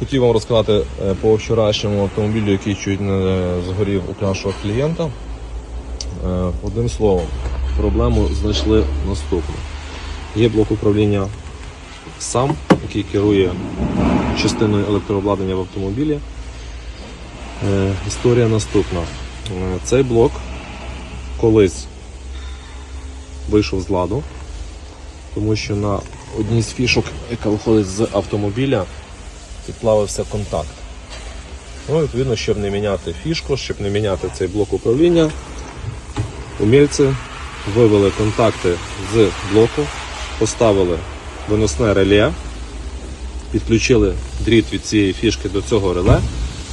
Хотів вам розказати е, по вчорашньому автомобілю, який чуть не згорів у нашого клієнта. Е, Одним словом, проблему знайшли наступну. Є блок управління сам, який керує частиною електрообладнання в автомобілі. Е, Історія наступна. Е, Цей блок колись вийшов з ладу, тому що на одній з фішок, яка виходить з автомобіля, підплавився контакт. Ну, відповідно, щоб не міняти фішку, щоб не міняти цей блок управління, умільці вивели контакти з блоку, поставили виносне реле, підключили дріт від цієї фішки до цього реле.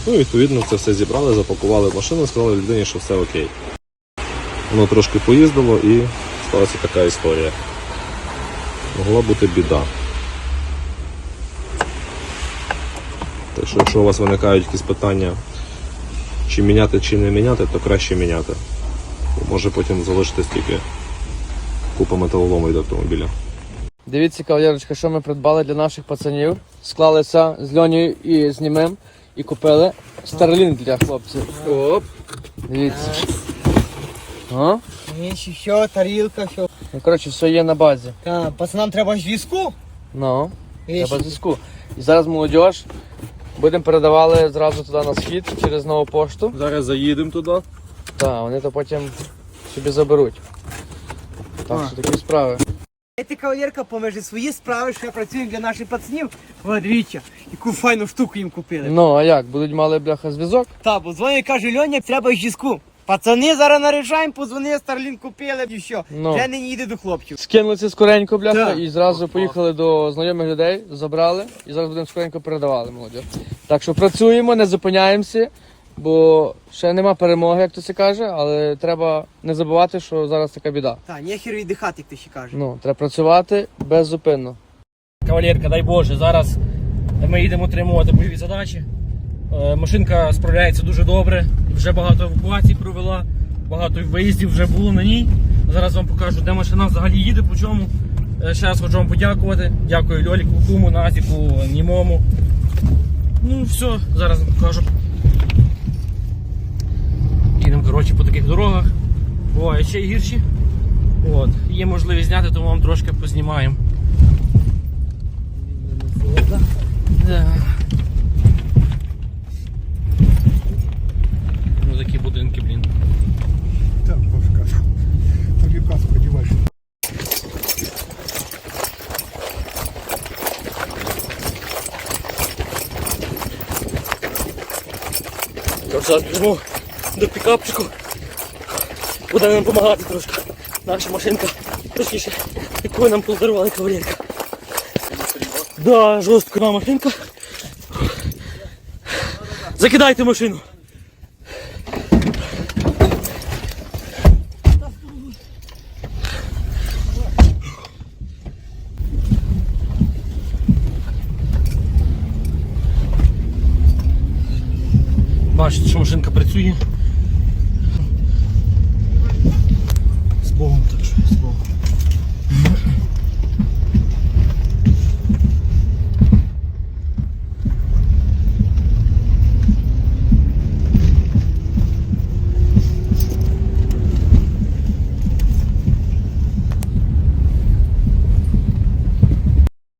Ну і відповідно це все зібрали, запакували в машину, сказали людині, що все окей. Воно трошки поїздило і сталася така історія. Могла бути біда. Так що, якщо у вас виникають якісь питання, чи міняти, чи не міняти, то краще міняти. Може потім залишитись тільки купа металолому від автомобіля. Дивіться, кавалерочка, що ми придбали для наших пацанів. Склалися з Льонією і з Німим і купили Starlink для хлопців. Оп. Дивіться. О? Вещи, все, тарілка, все. Ну, коротше, все є на базі. Та, пацанам треба зв'язку. Ну, треба зв'язку. І зараз молодь будемо передавали зразу туди на схід через нову пошту. Зараз заїдемо туди. Так, вони то потім собі заберуть. Так що такі справи. Ти кавалерка помежи свої справи, що я працюю для наших пацанів. О, дивіться, яку файну штуку їм купили. Ну, а як? Будуть мали бляха зв'язок? Та, бо дзвонить, каже, Льоня, треба зв'язку. Пацани зараз нарішаємо, позвони, Старлін купили і що. Ну. Вже не їде до хлопців. Скинулися скоренько, бляха, Так. і зразу поїхали до знайомих людей, забрали і зараз будемо скоренько передавали молодь. Так що працюємо, не зупиняємося, бо ще нема перемоги, як то це каже, але треба не забувати, що зараз така біда. Та, нехер віддихати, як ти ще каже. Ну, треба працювати беззупинно. Кавалерка, дай Боже, зараз ми їдемо отримувати бойові задачі. Е, Машинка справляється дуже добре, вже багато евакуацій провела, багато виїздів вже було на ній. Зараз вам покажу, де машина взагалі їде, по чому. Е, Ще раз хочу вам подякувати. Дякую Льоліку, Куму, Назіку, Німому. Ну, все, зараз вам покажу. Їдемо коротше, по таких дорогах. Буває ще й гірші. От. Є можливість зняти, тому вам трошки познімаємо. Да. Ну такі будинки, блін. Так, башка. Тобі каску одіваєш. Зараз біжимо до пікапчику. Буде нам допомагати трошки. Наша машинка, точніше, яку нам подарували кавалерка. Да, жорстка машинка. Закидайте машину. Бачите, що машинка працює.